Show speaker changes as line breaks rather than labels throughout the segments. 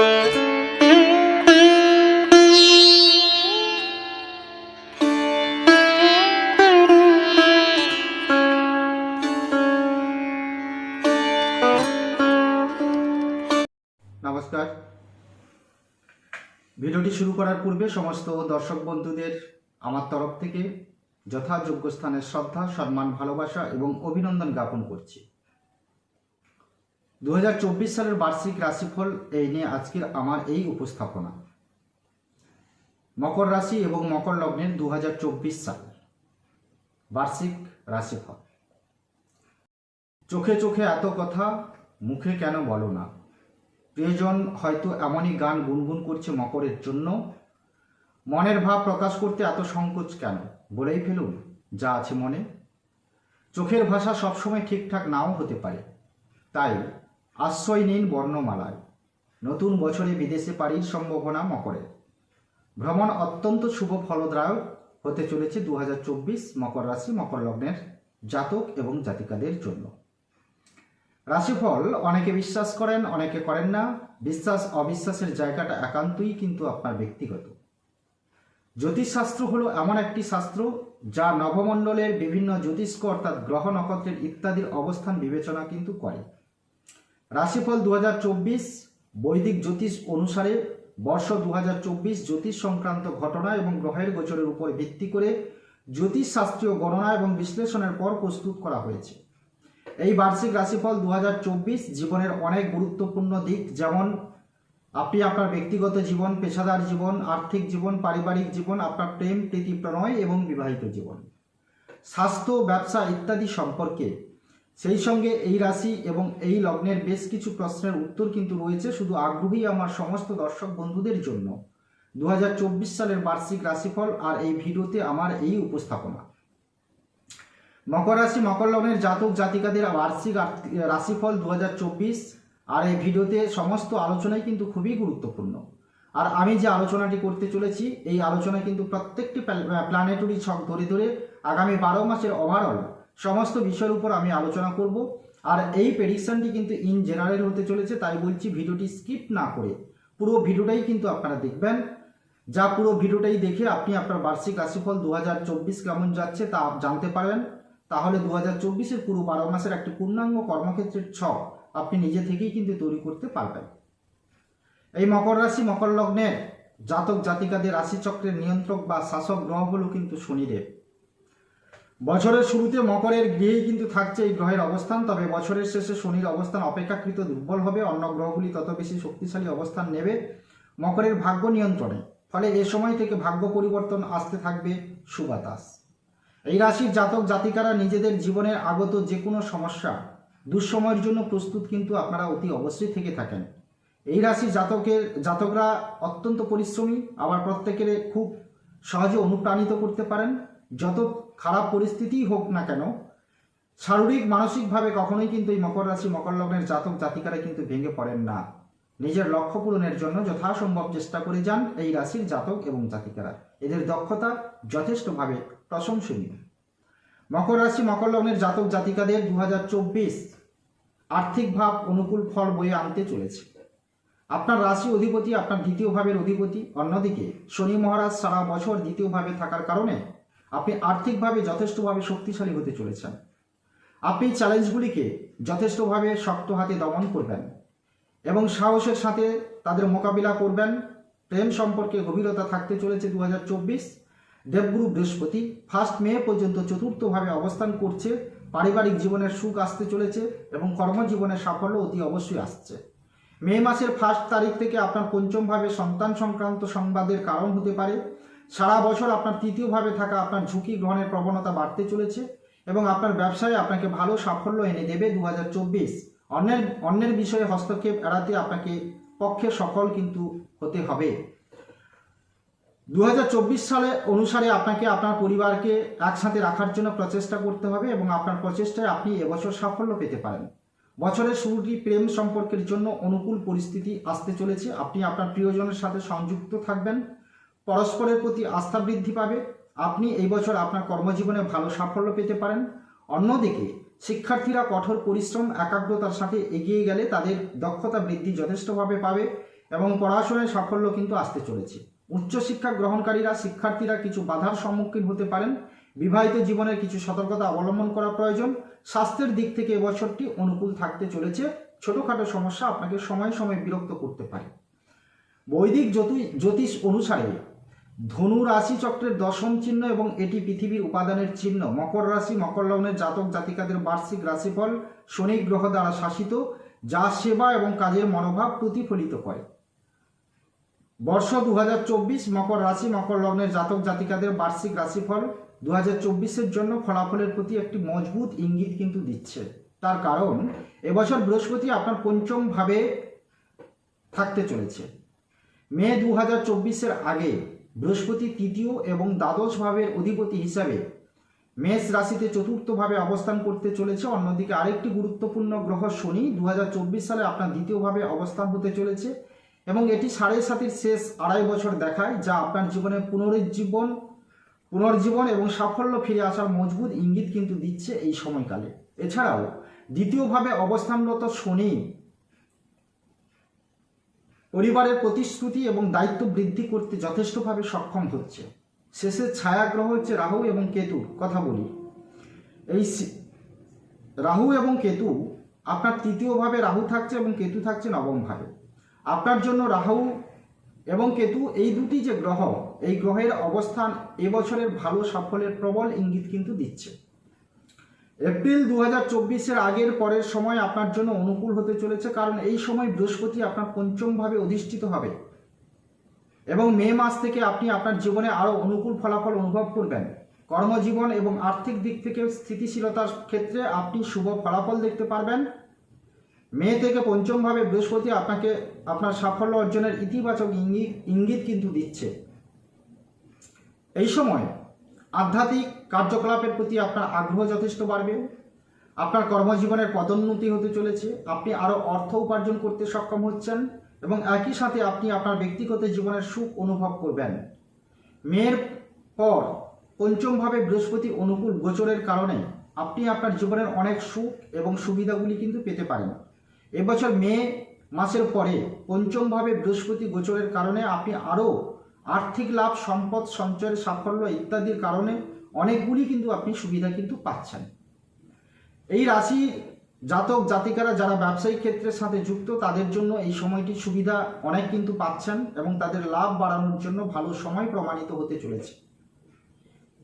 নমস্কার। ভিডিওটি শুরু করার পূর্বে সমস্ত দর্শক বন্ধুদের আমার তরফ থেকে যথাযোগ্য স্থানের শ্রদ্ধা, সম্মান, ভালোবাসা এবং অভিনন্দন জ্ঞাপন করছি। দু হাজার চব্বিশ সালের বার্ষিক রাশিফল এই নিয়ে আজকের আমার এই উপস্থাপনা। মকর রাশি এবং মকর লগ্নের দু হাজার চব্বিশ সাল বার্ষিক রাশিফল। চোখে চোখে এত কথা, মুখে কেন বলো না। প্রিয়জন হয়তো এমনই গান গুনগুন করছে মকরের জন্য। মনের ভাব প্রকাশ করতে এত সংকোচ কেন? বলেই ফেলুন যা আছে মনে। চোখের ভাষা সবসময় ঠিকঠাক নাও হতে পারে। তাই আশ্রয় নিন বর্ণমালায়। নতুন বছরে বিদেশে পাড়ির সম্ভাবনা মকরের ভ্রমণ অত্যন্ত শুভ ফলদায়ক হতে চলেছে দু হাজার চব্বিশ মকর রাশি, মকর লগ্নের জাতক এবং জাতিকাদের জন্য। রাশিফল অনেকে বিশ্বাস করেন, অনেকে করেন না। বিশ্বাস, অবিশ্বাসের জায়গাটা একান্তই কিন্তু আপনার ব্যক্তিগত। জ্যোতিষশাস্ত্র হলো এমন একটি শাস্ত্র যা নবমণ্ডলের বিভিন্ন জ্যোতিষ্ক অর্থাৎ গ্রহ নক্ষত্রের ইত্যাদির অবস্থান বিবেচনা কিন্তু করে। রাশিফল দু হাজার চব্বিশ বৈদিক জ্যোতিষ অনুসারে বর্ষ দু হাজার চব্বিশ জ্যোতিষ সংক্রান্ত ঘটনা এবং গ্রহের গোচরের উপর ভিত্তি করে জ্যোতিষ শাস্ত্রীয় গণনা এবং বিশ্লেষণের পর প্রস্তুত করা হয়েছে। এই বার্ষিক রাশিফল দু হাজার চব্বিশ জীবনের অনেক গুরুত্বপূর্ণ দিক, যেমন আপনি আপনার ব্যক্তিগত জীবন, পেশাদার জীবন, আর্থিক জীবন, পারিবারিক জীবন, আপনার প্রেম, প্রীতি, প্রণয় এবং বিবাহিত জীবন। স্বাস্থ্য, ব্যবসা ইত্যাদি সম্পর্কে সেই সঙ্গে এই রাশি এবং এই লগ্নের বেশ কিছু প্রশ্নের উত্তর কিন্তু রয়েছে, শুধু আগ্রহী আমার সমস্ত দর্শক বন্ধুদের জন্য। দু হাজার চব্বিশ সালের বার্ষিক রাশিফল আর এই ভিডিওতে আমার এই উপস্থাপনা। মকর রাশি, মকর লগ্নের জাতক জাতিকাদের বার্ষিক রাশিফল দু হাজার চব্বিশ আর এই ভিডিওতে সমস্ত আলোচনাই কিন্তু খুবই গুরুত্বপূর্ণ। আর আমি যে আলোচনাটি করতে চলেছি, এই আলোচনা কিন্তু প্রত্যেকটি প্ল্যানেটরি ছক ধরে ধরে আগামী বারো মাসের ওভারঅল সমস্ত বিষয়ের উপর আমি আলোচনা করব। আর এই প্রেডিকশনটি কিন্তু ইন জেনারেল হতে চলেছে, তাই বলছি ভিডিওটি স্কিপ না করে। পুরো ভিডিওটাই কিন্তু আপনারা দেখবেন। যা পুরো ভিডিওটাই দেখে আপনি আপনার বার্ষিক রাশিফল দু হাজার চব্বিশ কেমন যাচ্ছে তা জানতে পারেন তাহলে দু হাজার চব্বিশের পুরো বারো মাসের একটি পূর্ণাঙ্গ কর্মক্ষেত্রের ছক আপনি নিজে থেকেই কিন্তু তৈরি করতে পারবেন। এই মকর রাশি, মকর লগ্নের জাতক জাতিকাদের রাশিচক্রের নিয়ন্ত্রক বা শাসক গ্রহ হলো কিন্তু শনিদেব। বছরের শুরুতে মকরের গৃহেই কিন্তু থাকছে এই গ্রহের অবস্থান, তবে বছরের শেষে শনির অবস্থান অপেক্ষাকৃত দুর্বল হবে, অন্য গ্রহগুলি তত বেশি শক্তিশালী অবস্থান নেবে মকরের ভাগ্য নিয়ন্ত্রণে। ফলে এ সময় থেকে ভাগ্য পরিবর্তন আসতে থাকবে সুবাতাস। এই রাশির জাতক জাতিকারা নিজেদের জীবনের আগত যে কোনো সমস্যা দুঃসময়ের জন্য প্রস্তুত কিন্তু আপনারা অতি অবশ্যই থেকে থাকেন। এই রাশির জাতকের, জাতকরা অত্যন্ত পরিশ্রমী, আবার প্রত্যেকের খুব সহজে অনুপ্রাণিত করতে পারেন। যত খারাপ পরিস্থিতিই হোক না কেন, শারীরিক, মানসিকভাবে কখনোই কিন্তু এই মকর রাশি, মকর লগ্নের জাতক জাতিকারা কিন্তু ভেঙে পড়েন না। নিজের লক্ষ্য পূরণের জন্য যথাসম্ভব চেষ্টা করে যান এই রাশির জাতক এবং জাতিকারা। এদের দক্ষতা যথেষ্টভাবে প্রশংসনীয়। মকর রাশি, মকর লগ্নের জাতক জাতিকাদের দু হাজার চব্বিশ আর্থিক ভাব, অনুকূল ফল বয়ে আনতে চলেছে। আপনার রাশি অধিপতি, আপনার দ্বিতীয় ভাবের অধিপতি, অন্যদিকে শনি মহারাজ সারা বছর দ্বিতীয় ভাবে থাকার কারণে আপনি আর্থিকভাবে যথেষ্টভাবে শক্তিশালী হতে চলেছেন। আপনি চ্যালেঞ্জগুলিকে যথেষ্টভাবে শক্ত হাতে দমন করবেন এবং সাহসের সাথে তাদের মোকাবিলা করবেন। প্রেম সম্পর্কে গভীরতা থাকতে চলেছে দু হাজার চব্বিশ। দেবগুরু বৃহস্পতি ফার্স্ট মে পর্যন্ত চতুর্থভাবে অবস্থান করছে। পারিবারিক জীবনের সুখ আসতে চলেছে এবং কর্মজীবনের সাফল্য অতি অবশ্যই আসছে। মে মাসের ফার্স্ট তারিখ থেকে আপনার পঞ্চমভাবে সন্তান সংক্রান্ত সংবাদের কারণ হতে পারে। সারা বছর আপনার তৃতীয়ভাবে থাকা আপনার ঝুঁকি গ্রহণের প্রবণতা বাড়তে চলেছে এবং আপনার ব্যবসায় আপনাকে ভালো সাফল্য এনে দেবে দু হাজার চব্বিশ। অন্যের অন্যের বিষয়ে হস্তক্ষেপ এড়াতে আপনাকে পক্ষে সফল কিন্তু হতে হবে। দু হাজার চব্বিশ সালে অনুসারে আপনাকে আপনার পরিবারকে একসাথে রাখার জন্য প্রচেষ্টা করতে হবে এবং আপনার প্রচেষ্টায় আপনি এবছর সাফল্য পেতে পারেন। বছরের শুরুটি প্রেম সম্পর্কের জন্য অনুকূল পরিস্থিতি আসতে চলেছে। আপনি আপনার প্রিয়জনের সাথে সংযুক্ত থাকবেন। পরস্পরের প্রতি আস্থা বৃদ্ধি পাবে। আপনি এই বছর আপনার কর্মজীবনে ভালো সাফল্য পেতে পারেন। অন্যদিকে, শিক্ষার্থীরা কঠোর পরিশ্রম, একাগ্রতার সাথে এগিয়ে গেলে তাদের দক্ষতা বৃদ্ধি যথেষ্টভাবে পাবে এবং পড়াশোনায় সাফল্য কিন্তু আসতে চলেছে। উচ্চশিক্ষা গ্রহণকারীরা, শিক্ষার্থীরা কিছু বাধার সম্মুখীন হতে পারেন। বিবাহিত জীবনের কিছু সতর্কতা অবলম্বন করা প্রয়োজন। স্বাস্থ্যের দিক থেকে এবছরটি অনুকূল থাকতে চলেছে। ছোটোখাটো সমস্যা আপনাকে সময় সময় বিরক্ত করতে পারে। বৈদিক জ্যোতি- জ্যোতিষ অনুসারে ধনু রাশি চক্রের দশম চিহ্ন এবং এটি পৃথিবীর উপাদানের চিহ্ন। মকর রাশি, মকর লগ্নের জাতক জাতিকাদের বার্ষিক রাশিফল শনি গ্রহ দ্বারা শাসিত, যা সেবা এবং কাজের মনোভাব প্রতিফলিত করে। বর্ষ দু হাজার চব্বিশ, মকর রাশি, মকর লগ্নের জাতক জাতিকাদের বার্ষিক রাশিফল দু হাজার জন্য ফলাফলের প্রতি একটি মজবুত ইঙ্গিত কিন্তু দিচ্ছে। তার কারণ, এবছর বৃহস্পতি আপনার পঞ্চমভাবে থাকতে চলেছে। মে দু হাজার আগে বৃহস্পতি তৃতীয় এবং দ্বাদশ ভাবের অধিপতি হিসাবে মেষ রাশিতে চতুর্থভাবে অবস্থান করতে চলেছে। অন্যদিকে আরেকটি গুরুত্বপূর্ণ গ্রহ শনি দু হাজার চব্বিশ সালে আপনার দ্বিতীয়ভাবে অবস্থান হতে চলেছে এবং এটি সাড়ে সাতির শেষ আড়াই বছর দেখায়, যা আপনার জীবনে পুনরুজ্জীবন, পুনর্জীবন এবং সাফল্য ফিরে আসার মজবুত ইঙ্গিত কিন্তু দিচ্ছে এই সময়কালে। এছাড়াও দ্বিতীয়ভাবে অবস্থানরত শনি পরিবারের প্রতিশ্রুতি এবং দায়িত্ব বৃদ্ধি করতে যথেষ্টভাবে সক্ষম হচ্ছে। শেষের ছায়াগ্রহ হচ্ছে রাহু এবং কেতুর কথা বলি। এই রাহু এবং কেতু, আপনার তৃতীয়ভাবে রাহু থাকছে এবং কেতু থাকছে নবমভাবে আপনার জন্য রাহু এবং কেতু এই দুটি যে গ্রহ, এই গ্রহের অবস্থান এবছরের ভালো সাফল্যের প্রবল ইঙ্গিত কিন্তু দিচ্ছে। এপ্রিল দু হাজার আগের পরের সময় আপনার জন্য অনুকূল হতে চলেছে, কারণ এই সময় বৃহস্পতি আপনার পঞ্চমভাবে অধিষ্ঠিত হবে। এবং মে মাস থেকে আপনি আপনার জীবনে আরও অনুকূল ফলাফল অনুভব করবেন। কর্মজীবন এবং আর্থিক দিক থেকে স্থিতিশীলতার ক্ষেত্রে আপনি শুভ ফলাফল দেখতে পারবেন। মে থেকে পঞ্চমভাবে বৃহস্পতি আপনাকে আপনার সাফল্য অর্জনের ইতিবাচক ইঙ্গিত ইঙ্গিত কিন্তু দিচ্ছে। এই সময় আধ্যাত্মিক কার্যকলাপের প্রতি আপনার আগ্রহ যথেষ্ট বাড়বে। আপনার কর্মজীবনের পদোন্নতি হতে চলেছে। আপনি আরও অর্থ উপার্জন করতে সক্ষম হচ্ছেন এবং একই সাথে আপনি আপনার ব্যক্তিগত জীবনের সুখ অনুভব করবেন। মেয়ের পর পঞ্চমভাবে বৃহস্পতি অনুকূল গোচরের কারণে আপনি আপনার জীবনের অনেক সুখ এবং সুবিধাগুলি কিন্তু পেতে পারেন। এবছর মে মাসের পরে পঞ্চমভাবে বৃহস্পতি গোচরের কারণে আপনি আরও আর্থিক লাভ, সম্পদ, সঞ্চয়ের সাফল্য ইত্যাদির কারণে অনেকগুলি কিন্তু আপনি সুবিধা কিন্তু পাচ্ছেন। এই রাশি জাতক জাতিকারা যারা ব্যবসায়িক ক্ষেত্রের সাথে যুক্ত, তাদের জন্য এই সময়টি সুবিধা অনেক কিন্তু পাচ্ছেন এবং তাদের লাভ বাড়ানোর জন্য ভালো সময় প্রমাণিত হতে চলেছে।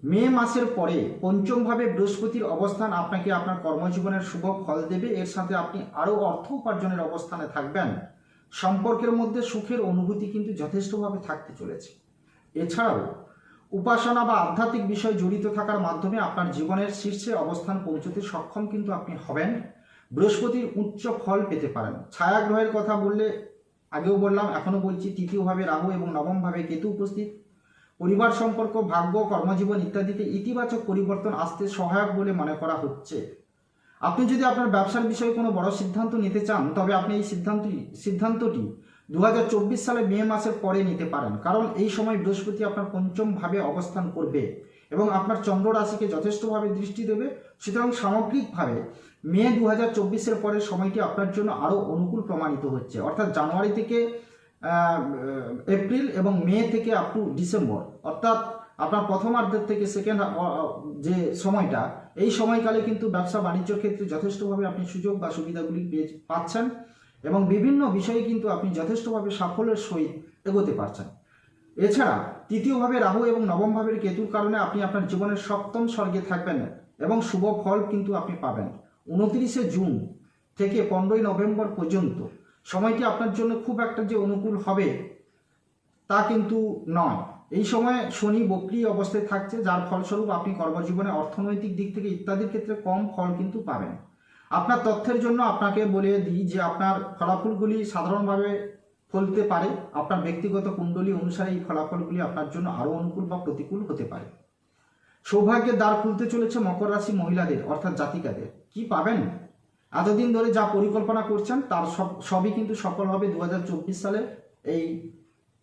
মে মাসের পরে পঞ্চমভাবে বৃহস্পতির অবস্থান আপনাকে আপনার কর্মজীবনের শুভ ফল দেবে। এর সাথে আপনি আরও অর্থ উপার্জনের অবস্থানে থাকবেন। সম্পর্কের মধ্যে সুখের অনুভূতি কিন্তু যথেষ্টভাবে থাকতে চলেছে। এছাড়াও উপাসনা বা আধ্যাত্মিক বিষয় জড়িত থাকার মাধ্যমে আপনার জীবনের শীর্ষে অবস্থান পৌঁছতে সক্ষম কিন্তু আপনি হবেন। বৃহস্পতির উচ্চ ফল পেতে পারেন। ছায়াগ্রহের কথা বললে আগেও বললাম, এখনও বলছি, তৃতীয়ভাবে রাহু এবং নবমভাবে কেতু উপস্থিত। পরিবার সম্পর্ক, ভাগ্য, কর্মজীবন ইত্যাদিতে ইতিবাচক পরিবর্তন আসতে সহায়ক বলে মনে করা হচ্ছে। আপনি যদি আপনার ব্যবসার বিষয়ে কোনো বড় সিদ্ধান্ত নিতে চান, তবে আপনি এই সিদ্ধান্তটি সিদ্ধান্তটি দু হাজার চব্বিশ সালে মে মাসের পরে নিতে পারেন, কারণ এই সময় বৃহস্পতি আপনার পঞ্চমভাবে অবস্থান করবে এবং আপনার চন্দ্র রাশিকে যথেষ্টভাবে দৃষ্টি দেবে। সুতরাং সামগ্রিকভাবে মে দু হাজার চব্বিশের পরের সময়টি আপনার জন্য আরও অনুকূল প্রমাণিত হচ্ছে। অর্থাৎ জানুয়ারি থেকে এপ্রিল এবং মে থেকে আপ টু ডিসেম্বর, অর্থাৎ আপনার প্রথমার্ধের থেকে সেকেন্ড যে সময়টা, এই সময়কালে কিন্তু ব্যবসা বাণিজ্য ক্ষেত্রে যথেষ্টভাবে আপনি সুযোগ বা সুবিধাগুলি পেয়ে পাচ্ছেন। এবং বিভিন্ন বিষয়ে কিন্তু আপনি যথেষ্টভাবে সাফল্যের সহিত এগোতে পারছেন। এছাড়া তৃতীয়ভাবে রাহু এবং নবম ভাবের কেতুর কারণে আপনি আপনার জীবনের সপ্তম স্বর্গে থাকবেন এবং শুভ ফল কিন্তু আপনি পাবেন। উনত্রিশে জুন থেকে পনেরোই নভেম্বর পর্যন্ত সময়টি আপনার জন্য খুব একটা যে অনুকূল হবে তা কিন্তু নয়। এই সময় শনি বক্রি অবস্থায় থাকছে, যার ফলস্বরূপ আপনি কর্মজীবনে অর্থনৈতিক দিক থেকে ইত্যাদির ক্ষেত্রে কম ফল কিন্তু পাবেন। আপনার তথ্যের জন্য আপনাকে বলে দিই যে আপনার ফলাফলগুলি সাধারণভাবে ফলতে পারে। আপনার ব্যক্তিগত কুণ্ডলী অনুসারে এই ফলাফলগুলি আপনার জন্য আরও অনুকূল বা প্রতিকূল হতে পারে। সৌভাগ্যের দ্বার খুলতে চলেছে মকর রাশি মহিলাদের, অর্থাৎ জাতিকাদের। কি পাবেন? এতদিন ধরে যা পরিকল্পনা করছেন, তার সব, সবই কিন্তু সফল হবে দু হাজার চব্বিশ সালে এই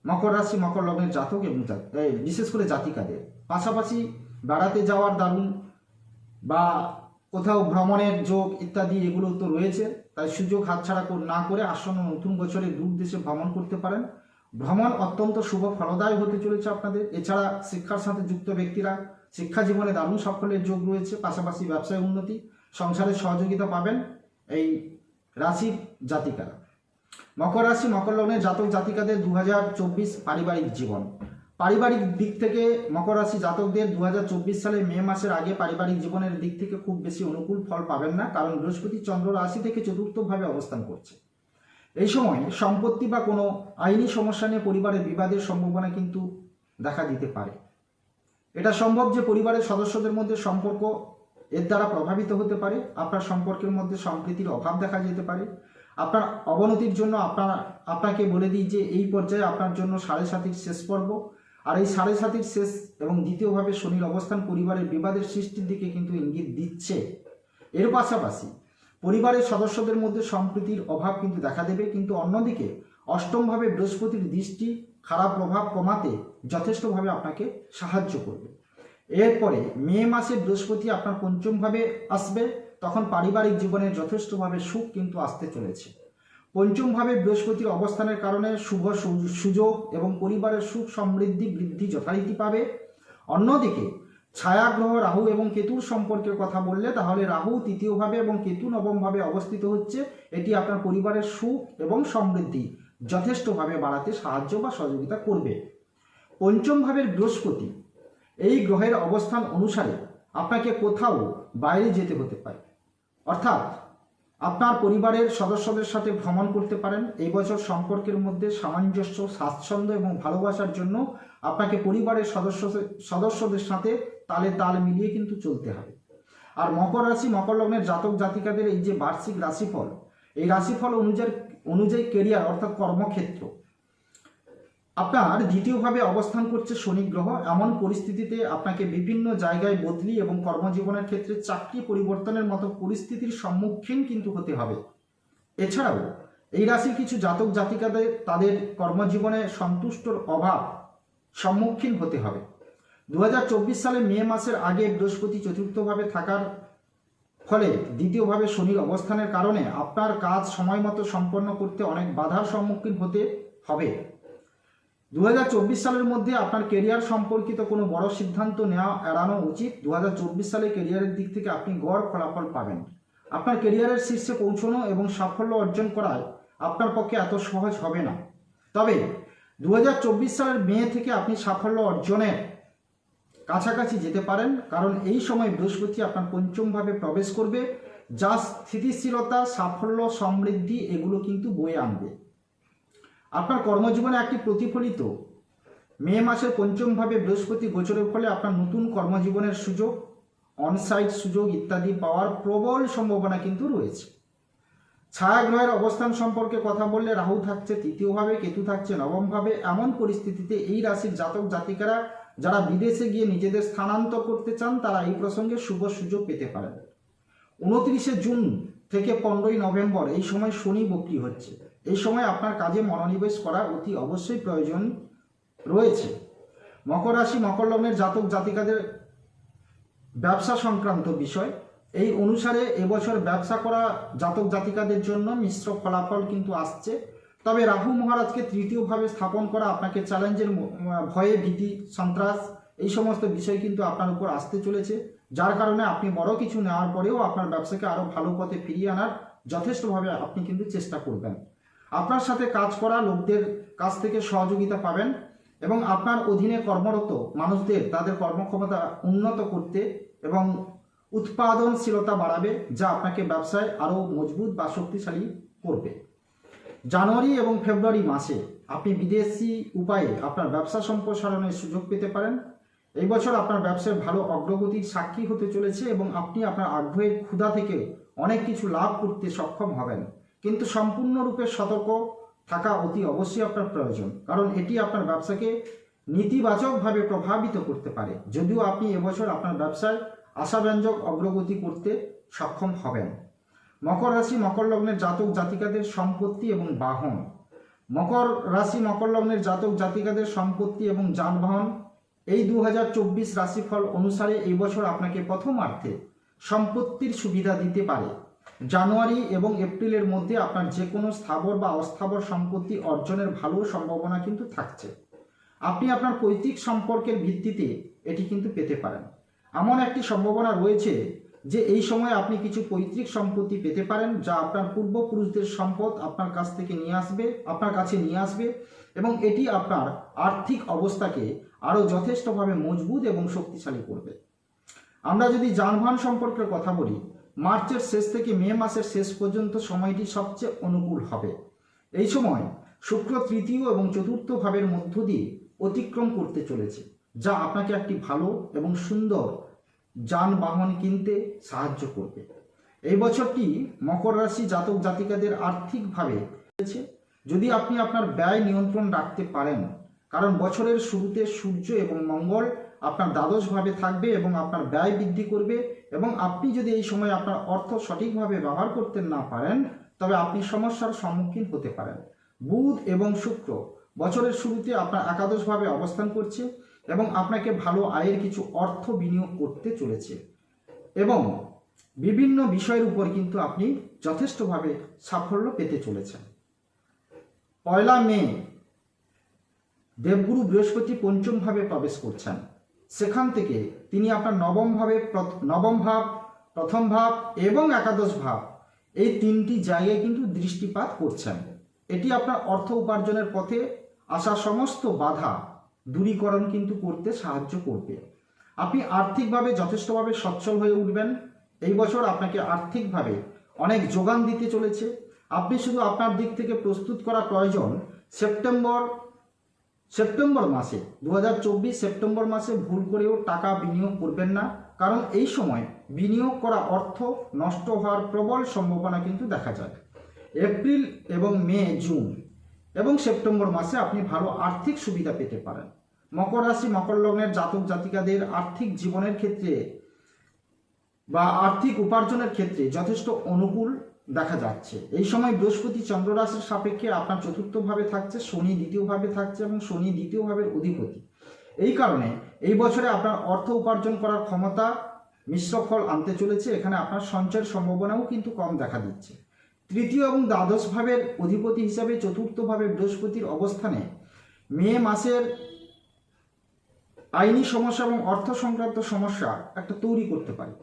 মকর রাশি, মকর লগ্নের জাতক এবং বিশেষ করে জাতিকাদের। পাশাপাশি বেড়াতে যাওয়ার দারুণ বা কোথাও ভ্রমণের যোগ ইত্যাদি এগুলো তো রয়েছে, তাই সুযোগ হাতছাড়া না করে আসন্ন নতুন বছরে দূর দেশে ভ্রমণ করতে পারেন। ভ্রমণ অত্যন্ত শুভ ফলদায়ক হতে চলেছে আপনাদের। এছাড়া শিক্ষার সাথে যুক্ত ব্যক্তিরা শিক্ষা জীবনে দারুণ সাফল্যের যোগ রয়েছে, পাশাপাশি ব্যবসায় উন্নতি, সংসারে সহযোগিতা পাবেন এই রাশির জাতিকারা। মকর রাশি, মকর লগ্নের জাতক জাতিকাদের দু হাজার চব্বিশ পারিবারিক জীবন। পারিবারিক দিক থেকে মকর রাশি জাতকদের দু হাজার চব্বিশ সালে মে মাসের আগে পারিবারিক জীবনের দিক থেকে খুব বেশি অনুকূল ফল পাবেন না, কারণ বৃহস্পতি চন্দ্র রাশি থেকে চতুর্থভাবে অবস্থান করছে। এই সময় সম্পত্তি বা কোনো আইনি সমস্যা নিয়ে পরিবারের বিবাদের সম্ভাবনা কিন্তু দেখা দিতে পারে। এটা সম্ভব যে পরিবারের সদস্যদের মধ্যে সম্পর্ক এর দ্বারা প্রভাবিত হতে পারে, আপনার সম্পর্কের মধ্যে সম্প্রীতির অভাব দেখা যেতে পারে, আপনার অবনতির জন্য আপনার, আপনাকে বলে দিই যে এই পর্যায়ে আপনার জন্য সাড়ে সাতির শেষ পর্ব আর এই সাড়ে সাতির শেষ এবং দ্বিতীয়ভাবে শনির অবস্থান পরিবারের বিবাদের সৃষ্টির দিকে কিন্তু ইঙ্গিত দিচ্ছে। এর পাশাপাশি পরিবারের সদস্যদের মধ্যে সম্প্রীতির অভাব কিন্তু দেখা দেবে, কিন্তু অন্যদিকে অষ্টমভাবে বৃহস্পতির দৃষ্টি খারাপ প্রভাব কমাতে যথেষ্টভাবে আপনাকে সাহায্য করবে। এরপরে মে মাসে বৃহস্পতি আপনার পঞ্চমভাবে আসবে, তখন পারিবারিক জীবনে যথেষ্টভাবে সুখ কিন্তু আসতে চলেছে। পঞ্চমভাবে বৃহস্পতির অবস্থানের কারণে শুভ সুযোগ এবং পরিবারের সুখ সমৃদ্ধি বৃদ্ধি যথারীতি পাবে। অন্যদিকে, ছায়াগ্রহ রাহু এবং কেতুর সম্পর্কের কথা বললে তাহলে রাহু তৃতীয়ভাবে এবং কেতু নবমভাবে অবস্থিত হচ্ছে। এটি আপনার পরিবারের সুখ এবং সমৃদ্ধি যথেষ্টভাবে বাড়াতে সাহায্য বা সহযোগিতা করবে। পঞ্চম ভাবের বৃহস্পতি, এই গ্রহের অবস্থান অনুসারে আপনাকে কোথাও বাইরে যেতে হতে পারে। অর্থাৎ আপনার পরিবারের সদস্যদের সাথে ভ্রমণ করতে পারেন। এই বছর সম্পর্কের মধ্যে সামঞ্জস্য, স্বাচ্ছন্দ্য এবং ভালোবাসার জন্য আপনাকে পরিবারের সদস্য, সদস্যদের সাথে তালে তাল মিলিয়ে কিন্তু চলতে হবে। আর মকর রাশি, মকর লগ্নের জাতক জাতিকাদের এই যে বার্ষিক রাশিফল, এই রাশিফল অনুযায়ী অনুযায়ী কেরিয়ার অর্থাৎ কর্মক্ষেত্র আপনার দ্বিতীয়ভাবে অবস্থান করছে শনি গ্রহ। এমন পরিস্থিতিতে আপনাকে বিভিন্ন জায়গায় বদলি এবং কর্মজীবনের ক্ষেত্রে চাকরি পরিবর্তনের মতো পরিস্থিতির সম্মুখীন কিন্তু হতে হবে। এছাড়াও, এই রাশির কিছু জাতক জাতিকাদের তাদের কর্মজীবনে সন্তুষ্টর অভাব সম্মুখীন হতে হবে। দু হাজার চব্বিশ সালে মে মাসের আগে বৃহস্পতি চতুর্থভাবে থাকার ফলে দ্বিতীয়ভাবে শনির অবস্থানের কারণে আপনার কাজ সময় মতো সম্পন্ন করতে অনেক বাধার সম্মুখীন হতে হবে। দু হাজার চব্বিশ সালের মধ্যে আপনার কেরিয়ার সম্পর্কিত কোনো বড় সিদ্ধান্ত নেওয়া, এড়ানো উচিত। দু সালে কেরিয়ারের দিক থেকে আপনি গড় ফলাফল পাবেন। আপনার কেরিয়ারের শীর্ষে পৌঁছানো এবং সাফল্য অর্জন করায় আপনার পক্ষে এত সহজ হবে না। তবে দু হাজার চব্বিশ সালের মে থেকে আপনি সাফল্য অর্জনের কাছাকাছি যেতে পারেন, কারণ এই সময় বৃহস্পতি আপনার পঞ্চমভাবে প্রবেশ করবে, যা স্থিতিশীলতা, সাফল্য, সমৃদ্ধি, এগুলো কিন্তু বয়ে আনবে। আপনার কর্মজীবনে একটি প্রতিফলিত। মে মাসের পঞ্চমভাবে বৃহস্পতি গোচরের ফলে আপনার নতুন কর্মজীবনের সুযোগ অনসাইট সুযোগ ইত্যাদি পাওয়ার প্রবল সম্ভাবনা কিন্তু রয়েছে। ছায়াগ্রহের অবস্থান সম্পর্কে কথা বললে রাহু থাকছে, তৃতীয়ভাবে কেতু থাকছে, নবমভাবে এমন পরিস্থিতিতে এই রাশির জাতক জাতিকারা যারা বিদেশে গিয়ে নিজেদের স্থানান্তর করতে চান, তারা এই প্রসঙ্গে শুভ সুযোগ পেতে পারেন। উনত্রিশে জুন থেকে পনেরোই নভেম্বর, এই সময় শনি বক্রি হচ্ছে। এই সময় আপনার কাজে মনোনিবেশ করা অতি অবশ্যই প্রয়োজন রয়েছে। মকর রাশি, মকর লগ্নের জাতক জাতিকাদের ব্যবসা সংক্রান্ত বিষয়। এই অনুসারে এবছর ব্যবসা করা জাতক জাতিকাদের জন্য মিশ্র ফলাফল কিন্তু আসছে। তবে রাহু মহারাজকে তৃতীয়ভাবে স্থাপন করা আপনাকে চ্যালেঞ্জের ভয়ে ভীতি, সন্ত্রাস এই সমস্ত বিষয় কিন্তু আপনার উপর আসতে চলেছে। যার কারণে আপনি বড় কিছু নেওয়ার পরেও আপনার ব্যবসাকে আরও ভালো পথে ফিরিয়ে আনার যথেষ্টভাবে আপনি কিন্তু চেষ্টা করবেন। আপনার সাথে কাজ করা লোকদের কাছ থেকে সহযোগিতা পাবেন এবং আপনার অধীনে কর্মরত মানুষদের তাদের কর্মক্ষমতা উন্নত করতে এবং উৎপাদনশীলতা বাড়াবে, যা আপনাকে ব্যবসায় আরও মজবুত বা শক্তিশালী করবে। জানুয়ারি এবং ফেব্রুয়ারি মাসে আপনি বিদেশি উপায়ে আপনার ব্যবসা সম্প্রসারণের সুযোগ পেতে পারেন। এই বছর আপনার ব্যবসায় ভালো অগ্রগতির সাক্ষী হতে চলেছে এবং আপনি আপনার আগ্রহের ক্ষুধা থেকে অনেক কিছু লাভ করতে সক্ষম হবেন। কিন্তু সম্পূর্ণরূপে সতর্ক থাকা অতি অবশ্যই আপনার প্রয়োজন। কারণ এটি আপনার ব্যবসাকে নেতিবাচকভাবে প্রভাবিত করতে পারে। যদিও আপনি এবছর আপনার ব্যবসায় আশাব্যঞ্জক অগ্রগতি করতে সক্ষম হবেন। মকর রাশি মকর লগ্নের জাতক জাতিকাদের সম্পত্তি এবং বাহন। মকর রাশি মকর লগ্নের জাতক জাতিকাদের সম্পত্তি এবং যানবাহন। এই দু হাজার চব্বিশ রাশিফল অনুসারে এই বছর আপনাকে প্রথমার্থে সম্পত্তির সুবিধা দিতে পারে। জানুয়ারি এবং এপ্রিলের মধ্যে আপনার যে কোনো স্থাবর বা অস্থাবর সম্পত্তি অর্জনের ভালো সম্ভাবনা কিন্তু থাকছে। আপনি আপনার পৈতৃক সম্পর্কের ভিত্তিতে এটি কিন্তু পেতে পারেন। এমন একটি সম্ভাবনা রয়েছে যে এই সময় আপনি কিছু পৈতৃক সম্পত্তি পেতে পারেন যা আপনার পূর্বপুরুষদের সম্পদ আপনার কাছ থেকে নিয়ে আসবে, আপনার কাছে নিয়ে আসবে এবং এটি আপনার আর্থিক অবস্থাকে আরও যথেষ্টভাবে মজবুত এবং শক্তিশালী করবে। আমরা যদি যানবাহন সম্পর্কে কথা বলি মার্চের শেষ থেকে মে মাসের শেষ পর্যন্ত সময়টি সবচেয়ে অনুকূল হবে। এই সময় শুক্র তৃতীয় এবং চতুর্থ ভাবের মধ্য দিয়ে অতিক্রম করতে চলেছে, যা আপনাকে একটি ভালো এবং সুন্দর যানবাহন কিনতে সাহায্য করবে। এই বছরটি মকর রাশি জাতক জাতিকাদের আর্থিকভাবে যদি আপনি আপনার ব্যয় নিয়ন্ত্রণ রাখতে পারেন, কারণ বছরের শুরুতে সূর্য এবং মঙ্গল আপনার দ্বাদশভাবে থাকবে এবং আপনার ব্যয় বৃদ্ধি করবে এবং আপনি যদি এই সময় আপনার অর্থ সঠিকভাবে ব্যবহার করতে না পারেন, তবে আপনি সমস্যার সম্মুখীন হতে পারেন। বুধ এবং শুক্র বছরের শুরুতে আপনার একাদশভাবে অবস্থান করছে এবং আপনাকে ভালো আয়ের কিছু অর্থ বিনিয়োগ করতে চলেছে এবং বিভিন্ন বিষয়ের উপর কিন্তু আপনি যথেষ্টভাবে সাফল্য পেতে চলেছেন। পয়লা মে দেবগুরু বৃহস্পতি পঞ্চমভাবে প্রবেশ করছেন। সেখান থেকে তিনি আপনার নবম ভাবে নবম ভাব, প্রথম ভাব এবং একাদশ ভাব, এই তিনটি জায়গায় কিন্তু দৃষ্টিপাত করছেন। এটি আপনার অর্থ উপার্জনের পথে আসা সমস্ত বাধা দূরীকরণ কিন্তু করতে সাহায্য করবে। আপনি আর্থিকভাবে যথেষ্টভাবে সচ্ছল হয়ে উঠবেন। এই বছর আপনাকে আর্থিকভাবে অনেক যোগান দিতে চলেছে। আপনি শুধু আপনার দিক থেকে প্রস্তুত করা প্রয়োজন। সেপ্টেম্বর সেপ্টেম্বর মাসে দু হাজার চব্বিশ সেপ্টেম্বর মাসে ভুল করেও টাকা বিনিয়োগ করবেন না, কারণ এই সময় বিনিয়োগ করা অর্থ নষ্ট হওয়ার প্রবল সম্ভাবনা কিন্তু দেখা যায়। এপ্রিল এবং মে, জুন এবং সেপ্টেম্বর মাসে আপনি ভালো আর্থিক সুবিধা পেতে পারেন। মকর রাশি, মকর লগ্নের জাতক জাতিকাদের আর্থিক জীবনের ক্ষেত্রে বা আর্থিক উপার্জনের ক্ষেত্রে যথেষ্ট অনুকূল দেখা যাচ্ছে। এই সময় বৃহস্পতি চন্দ্র রাশির সাপেক্ষে আপনার চতুর্থ ভাবে থাকছে, শনি দ্বিতীয় ভাবে থাকছে এবং শনি দ্বিতীয় ভাবের অধিপতি। এই কারণে এই বছরে আপনার অর্থ উপার্জন করার ক্ষমতা মিশ্র ফল আনতে চলেছে। এখানে আপনার সঞ্চয়ের সম্ভাবনাও কিন্তু কম দেখা দিচ্ছে। তৃতীয় এবং দ্বাদশ ভাবের অধিপতি হিসাবে চতুর্থ ভাবে বৃহস্পতির অবস্থানে মে মাসের আইনি সমস্যা এবং অর্থ সংক্রান্ত সমস্যা একটা তৈরি করতে পারে।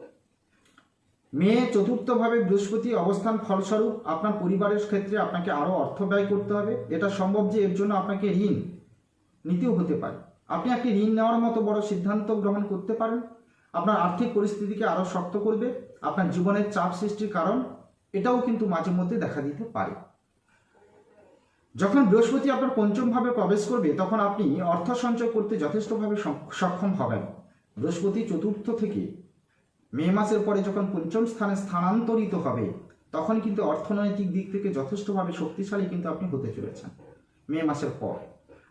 মে চতুর্থভাবে বৃহস্পতি অবস্থান ফলস্বরূপ আপনার পরিবারের ক্ষেত্রে আপনাকে আরও অর্থ ব্যয় করতে হবে। এটা সম্ভব যে এর জন্য আপনাকে ঋণ নিতেও হতে পারে। আপনি একটি ঋণ নেওয়ার মতো বড় সিদ্ধান্ত গ্রহণ করতে পারেন। আপনার আর্থিক পরিস্থিতিকে আরও শক্ত করবে। আপনার জীবনের চাপ সৃষ্টির কারণ, এটাও কিন্তু মাঝে মধ্যে দেখা দিতে পারে। যখন বৃহস্পতি আপনার পঞ্চম ভাবে প্রবেশ করবে, তখন আপনি অর্থ সঞ্চয় করতে যথেষ্টভাবে সক্ষম হবেন। বৃহস্পতি চতুর্থ থেকে মে মাসের পরে যখন পঞ্চম স্থানে স্থানান্তরিত হবে, তখন কিন্তু অর্থনৈতিক দিক থেকে যথেষ্টভাবে শক্তিশালী কিন্তু আপনি হতে চলেছেন মে মাসের পর।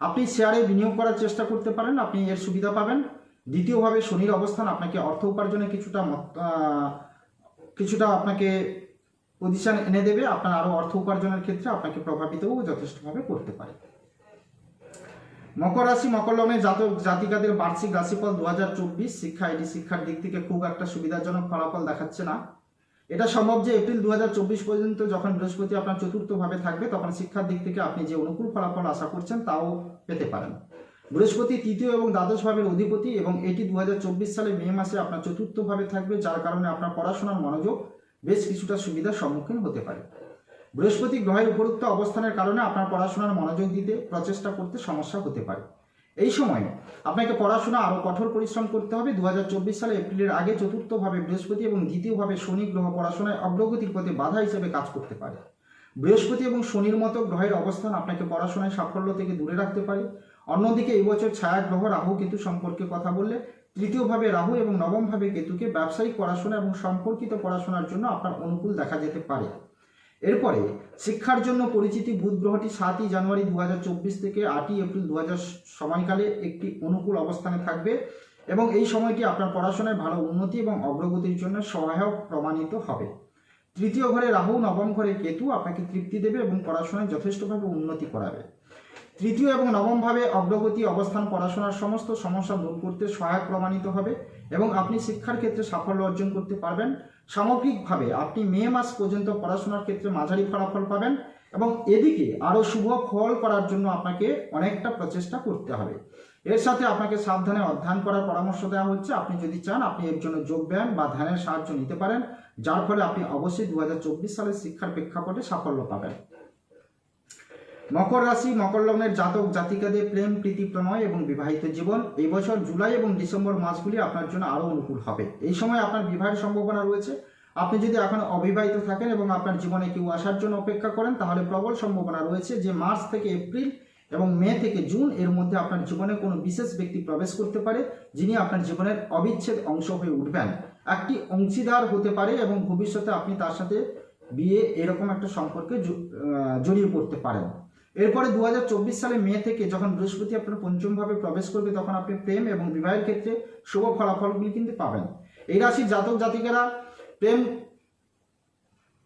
আপনি শেয়ারে বিনিয়োগ করার চেষ্টা করতে পারেন, আপনি এর সুবিধা পাবেন। দ্বিতীয়ভাবে শনির অবস্থান আপনাকে অর্থ উপার্জনে কিছুটা কিছুটা আপনাকে পজিশন এনে দেবে। আপনার আরও অর্থ উপার্জনের ক্ষেত্রে আপনাকে প্রভাবিতও যথেষ্টভাবে করতে পারে। মকর রাশি, মকর লগ্নের জাতক, জাতিকাদের বার্ষিক রাশিফল দু হাজার চব্বিশ। শিক্ষা এটি শিক্ষার দিক থেকে খুব একটা সুবিধাজনক ফলাফল দেখাচ্ছে না। এটা সম্ভব যে এপ্রিল দু হাজার চব্বিশ পর্যন্ত যখন বৃহস্পতি আপনার চতুর্থ ভাবে থাকবে, তখন শিক্ষার দিক থেকে আপনি যে অনুকূল ফলাফল আশা করছেন তাও পেতে পারেন। বৃহস্পতি তৃতীয় এবং দ্বাদশ ভাবের অধিপতি এবং এটি দু হাজার চব্বিশ সালে মে মাসে আপনার চতুর্থ ভাবে থাকবে, যার কারণে আপনার পড়াশোনার মনোযোগ বেশ কিছুটা সুবিধার সম্মুখীন হতে পারে। বৃহস্পতি গ্রহের উপরুক্ত অবস্থানের কারণে আপনার পড়াশোনার মনোযোগ দিতে, প্রচেষ্টা করতে সমস্যা হতে পারে। এই সময়ে আপনাকে পড়াশোনা আরও কঠোর পরিশ্রম করতে হবে। দু হাজার চব্বিশ সালে এপ্রিলের আগে চতুর্থভাবে বৃহস্পতি এবং দ্বিতীয়ভাবে শনি গ্রহ পড়াশোনায় অগ্রগতির পথে বাধা হিসেবে কাজ করতে পারে। বৃহস্পতি এবং শনির মতো গ্রহের অবস্থান আপনাকে পড়াশোনায় সাফল্য থেকে দূরে রাখতে পারে। অন্যদিকে এই বছর ছায়া গ্রহ রাহু কেতু সম্পর্কে কথা বললে তৃতীয়ভাবে রাহু এবং নবমভাবে কেতুকে ব্যবসায়িক পড়াশোনা এবং সম্পর্কিত পড়াশোনার জন্য আপনার অনুকূল দেখা যেতে পারে। এরপরে শিক্ষার জন্য পরিচিতি বুধ গ্রহটি সাতই জানুয়ারি দু হাজার চব্বিশ থেকে আটই এপ্রিল দু সময়কালে একটি অনুকূল অবস্থানে থাকবে এবং এই সময়টি আপনার পড়াশোনায় ভালো উন্নতি এবং অগ্রগতির জন্য সহায়ক প্রমাণিত হবে। তৃতীয় ঘরে রাহু, নবম ঘরে কেতু আপনাকে তৃপ্তি দেবে এবং পড়াশোনায় যথেষ্টভাবে উন্নতি করাবে। তৃতীয় এবং নবমভাবে অগ্রগতি, অবস্থান, পড়াশোনার সমস্ত সমস্যা দূর করতে সহায়ক প্রমাণিত হবে। এবং আপনি শিক্ষার ক্ষেত্রে সাফল্য অর্জন করতে পারবেন। সামগ্রিকভাবে আপনি মে মাস পর্যন্ত পড়াশোনার ক্ষেত্রে মাঝারি ফলাফল পাবেন এবং এদিকে আরও শুভ ফল করার জন্য আপনাকে অনেকটা প্রচেষ্টা করতে হবে। এর সাথে আপনাকে সাবধানে অধ্যয়ন করার পরামর্শ দেওয়া হচ্ছে। আপনি যদি চান, আপনি এর জন্য যোগব্যায়াম বা ধ্যানের সাহায্য নিতে পারেন, যার ফলে আপনি অবশ্যই দু হাজার চব্বিশ সালের শিক্ষার প্রেক্ষাপটে সাফল্য পাবেন। মকর রাশি, মকর লগ্নের জাতক জাতিকাদের প্রেম, প্রীতি, প্রণয় এবং বিবাহিত জীবন। এই বছর জুলাই এবং ডিসেম্বর মাসগুলি আপনার জন্য আরও অনুকূল হবে। এই সময় আপনার বিবাহের সম্ভাবনা রয়েছে। আপনি যদি এখন অবিবাহিত থাকেন এবং আপনার জীবনে কেউ আসার জন্য অপেক্ষা করেন, তাহলে প্রবল সম্ভাবনা রয়েছে যে মার্চ থেকে এপ্রিল এবং মে থেকে জুন এর মধ্যে আপনার জীবনে কোনো বিশেষ ব্যক্তি প্রবেশ করতে পারে, যিনি আপনার জীবনের অবিচ্ছেদ অংশ হয়ে উঠবেন। একটি অংশীদার হতে পারে এবং ভবিষ্যতে আপনি তার সাথে বিয়ে এরকম একটা সম্পর্কে জড়িয়ে পড়তে পারেন। এরপরে দু হাজার চব্বিশ সালে মে থেকে যখন বৃহস্পতি আপনার পঞ্চমভাবে প্রবেশ করবে, তখন আপনি প্রেম এবং বিবাহের ক্ষেত্রে শুভ ফলাফলগুলি কিন্তু পাবেন। এই রাশির জাতক জাতিকেরা প্রেম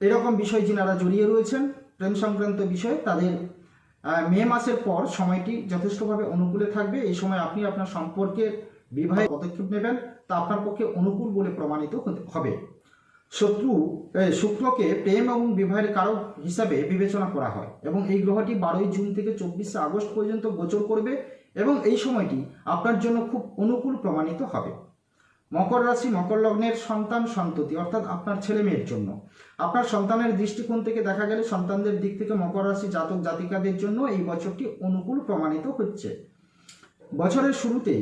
এরকম বিষয় যিনারা জড়িয়ে রয়েছেন, প্রেম সংক্রান্ত বিষয়ে, তাদের মে মাসের পর সময়টি যথেষ্টভাবে অনুকূলে থাকবে। এই সময় আপনি আপনার সম্পর্কের বিবাহে পদক্ষেপ নেবেন, তা আপনার পক্ষে অনুকূল বলে প্রমাণিত হবে। শত্রু শুক্রকে প্রেম এবং বিবাহের কারক হিসাবে বিবেচনা করা হয় এবং এই গ্রহটি বারোই জুন থেকে চব্বিশে আগস্ট পর্যন্ত গোচর করবে এবং এই সময়টি আপনার জন্য খুব অনুকূল প্রমাণিত হবে। মকর রাশি মকর লগ্নের সন্তান সন্ততি, অর্থাৎ আপনার ছেলে মেয়ের জন্য। আপনার সন্তানের দৃষ্টিকোণ থেকে দেখা গেলে সন্তানদের দিক থেকে মকর রাশি জাতক জাতিকাদের জন্য এই বছরটি অনুকূল প্রমাণিত হচ্ছে। বছরের শুরুতে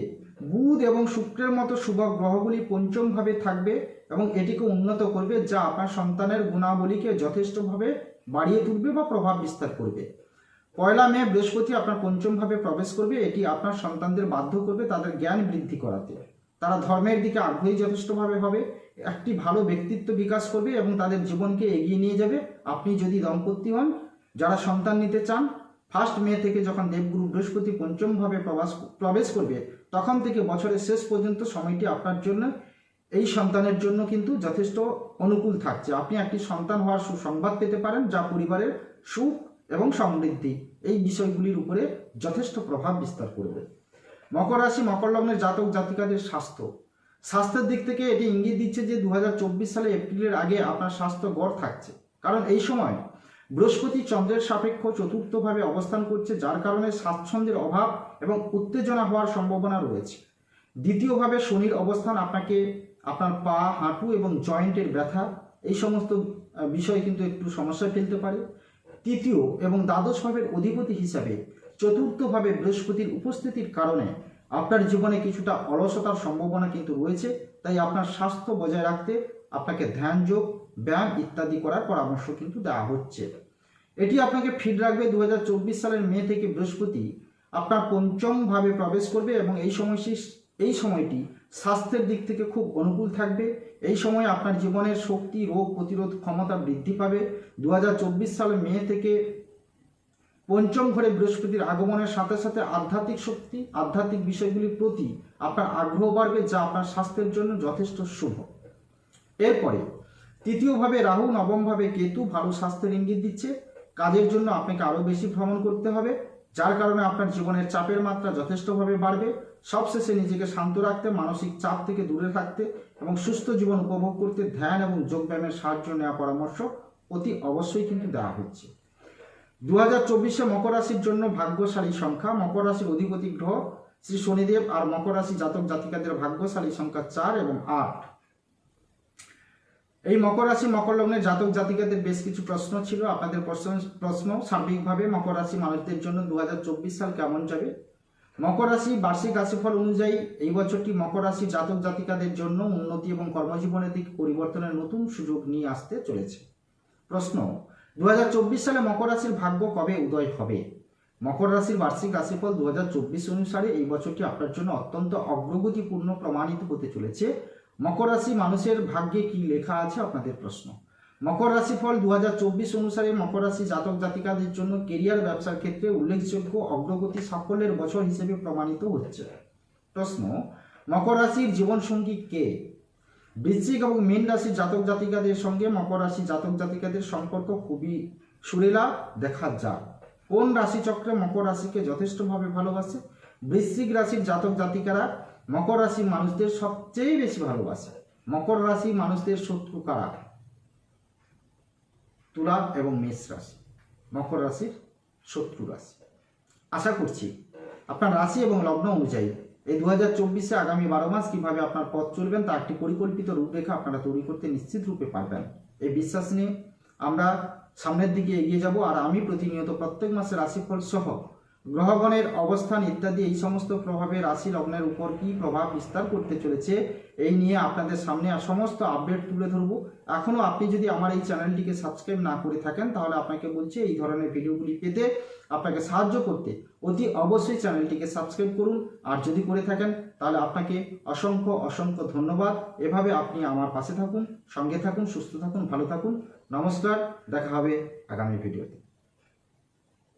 বুধ এবং শুক্রের মতো শুভ গ্রহগুলি পঞ্চমভাবে থাকবে এবং এটিকে উন্নত করবে যা আপনার সন্তানের গুণাবলীকে যথেষ্টভাবে বাড়িয়ে তুলবে বা প্রভাব বিস্তার করবে। পয়লা মে বৃহস্পতি আপনার পঞ্চমভাবে প্রবেশ করবে, এটি আপনার সন্তানদের বাধ্য করবে তাদের জ্ঞান বৃদ্ধি করাতে। তারা ধর্মের দিকে আগ্রহী যথেষ্টভাবে হবে, একটি ভালো ব্যক্তিত্ব বিকাশ করবে এবং তাদের জীবনকে এগিয়ে নিয়ে যাবে। আপনি যদি দম্পতি হন, যারা সন্তান নিতে চান, ফার্স্ট মে থেকে যখন দেবগুরু বৃহস্পতি পঞ্চমভাবে প্রবাস প্রবেশ করবে, তখন থেকে বছরের শেষ পর্যন্ত সময়টি আপনার জন্য এই সন্তানের জন্য কিন্তু যথেষ্ট অনুকূল থাকছে। আপনি একটি সন্তান হওয়ার সুসংবাদ পেতে পারেন যা পরিবারের সুখ এবং সমৃদ্ধি এই বিষয়গুলির উপরে যথেষ্ট প্রভাব বিস্তার করবে। মকর রাশি মকর লগ্নের জাতক জাতিকাদের স্বাস্থ্য। স্বাস্থ্যের দিক থেকে এটি ইঙ্গিত দিচ্ছে যে দু হাজার চব্বিশ সালে এপ্রিলের আগে আপনার স্বাস্থ্য গড় থাকছে। কারণ এই সময় বৃহস্পতি চন্দ্রের সাপেক্ষ চতুর্থভাবে অবস্থান করছে, যার কারণে স্বাচ্ছন্দ্যের অভাব এবং উত্তেজনা হওয়ার সম্ভাবনা রয়েছে। দ্বিতীয়ভাবে শনির অবস্থান আপনাকে আপনার পা, হাঁটু এবং জয়েন্টের ব্যথা, এই সমস্ত বিষয় কিন্তু একটু সমস্যায় ফেলতে পারে। তৃতীয় এবং দ্বাদশ ভাবের অধিপতি হিসাবে চতুর্থভাবে বৃহস্পতির উপস্থিতির কারণে আপনার জীবনে কিছুটা অলসতার সম্ভাবনা কিন্তু রয়েছে। তাই আপনার স্বাস্থ্য বজায় রাখতে আপনাকে ধ্যান যোগ, ব্যায়াম ইত্যাদি করার পরামর্শ কিন্তু দেওয়া হচ্ছে। এটি আপনাকে ফিট রাখবে দু হাজার চব্বিশ সালের মে থেকে বৃহস্পতি। আপনার পঞ্চমভাবে প্রবেশ করবে এবং এই সময়টি এই সময়টি স্বাস্থ্যের দিক থেকে খুব অনুকূল থাকবে। এই সময় আপনার জীবনের শক্তি, রোগ প্রতিরোধ ক্ষমতা বৃদ্ধি পাবে। দু সালের মে থেকে পঞ্চম ঘরে বৃহস্পতির আগমনের সাথে সাথে আধ্যাত্মিক শক্তি, আধ্যাত্মিক বিষয়গুলির প্রতি আপনার আগ্রহ বাড়বে, যা আপনার স্বাস্থ্যের জন্য যথেষ্ট শুভ। এরপরে, তৃতীয়ভাবে রাহু, নবমভাবে কেতু ভালো স্বাস্থ্যের ইঙ্গিত দিচ্ছে। কাজের জন্য আপনাকে আরও বেশি ভ্রমণ করতে হবে, যার কারণে আপনার জীবনের চাপের মাত্রা যথেষ্টভাবে বাড়বে। সবশেষে নিজেকে শান্ত রাখতে, মানসিক চাপ থেকে দূরে থাকতে এবং সুস্থ জীবন উপভোগ করতে ধ্যান এবং যোগব্যায়ামের সাহায্য নেওয়া পরামর্শ অতি অবশ্যই কিন্তু দেওয়া হচ্ছে। দু হাজার চব্বিশে মকর রাশির জন্য ভাগ্যশালী সংখ্যা। মকর রাশির অধিপতি গ্রহ শ্রী শনিদেব আর মকর রাশি জাতক জাতিকাদের ভাগ্যশালী সংখ্যা চার এবং আট। এই মকর রাশি, মকর লগ্নের জাতক জাতিকাদের বেশ কিছু প্রশ্ন ছিল। আপনাদের প্রশ্ন প্রশ্ন সার্বিকভাবে মকর রাশি মানুষদের জন্য দু হাজার চব্বিশ সাল কেমন যাবে? মকর রাশি বার্ষিক রাশিফল অনুযায়ী এই বছরটি মকর রাশি জাতক জাতিকাদের জন্য উন্নতি এবং কর্মজীবনের দিক পরিবর্তনের নতুন সুযোগ নিয়ে আসতে চলেছে। প্রশ্ন দু হাজার চব্বিশ সালে মকর রাশির ভাগ্য কবে উদয় হবে? মকর রাশির বার্ষিক রাশিফল দু হাজার চব্বিশ অনুসারে এই বছরটি আপনার জন্য অত্যন্ত অগ্রগতিপূর্ণ প্রমাণিত হতে চলেছে। মকর রাশি মানুষের ভাগ্যে কি লেখা আছে আপনাদের প্রশ্ন। মকর রাশি ফল দু হাজার চব্বিশ অনুসারে মকর রাশি জাতক জাতিকাদের জন্য কেরিয়ার ব্যবসার ক্ষেত্রে উল্লেখযোগ্য অগ্রগতি সাফল্যের বছর হিসেবে প্রমাণিত হচ্ছে। প্রশ্ন, মকর রাশির জীবনসঙ্গী কে? বৃশ্চিক এবং মীন রাশির জাতক জাতিকাদের সঙ্গে মকর রাশি জাতক জাতিকাদের সম্পর্ক খুবই সুরেলা দেখা যায় কোন রাশিচক্রে মকর রাশিকে যথেষ্টভাবে ভালোবাসে? বৃশ্চিক রাশির জাতক জাতিকারা মকর রাশি মানুষদের সবচেয়ে বেশি ভালোবাসে। মকর রাশি মানুষদের শত্রু কারা? তুলা এবং মেষ রাশি। মকর রাশির শত্রু রাশি। আশা করছি আপনার রাশি এবং লগ্ন অনুযায়ী এই দু হাজার চব্বিশে আগামী বারো মাস কীভাবে আপনার পথ চলবেন তা একটি পরিকল্পিত রূপরেখা আপনারা তৈরি করতে নিশ্চিত রূপে পারবেন। এই বিশ্বাস নিয়ে আমরা সামনের দিকে এগিয়ে যাব আর আমি প্রতিনিয়ত প্রত্যেক মাসে রাশিফল সহ গ্রহগণের অবস্থান ইত্যাদি, এই সমস্ত প্রভাবে রাশি লগ্নের উপর কি প্রভাব বিস্তার করতে চলেছে, এই নিয়ে আপনাদের সামনে সমস্ত আপডেট তুলে ধরবো। এখনও আপনি যদি আমার এই চ্যানেলটিকে সাবস্ক্রাইব না করে থাকেন, তাহলে আপনাকে বলছি এই ধরনের ভিডিওগুলি পেতে আপনাকে সাহায্য করতে। অতি অবশ্যই চ্যানেলটিকে সাবস্ক্রাইব করুন। আর যদি করে থাকেন, তাহলে আপনাকে অসংখ্য অসংখ্য ধন্যবাদ। এভাবে আপনি আমার পাশে থাকুন, সঙ্গে থাকুন, সুস্থ থাকুন, ভালো থাকুন। নমস্কার, দেখা হবে আগামী ভিডিওতে।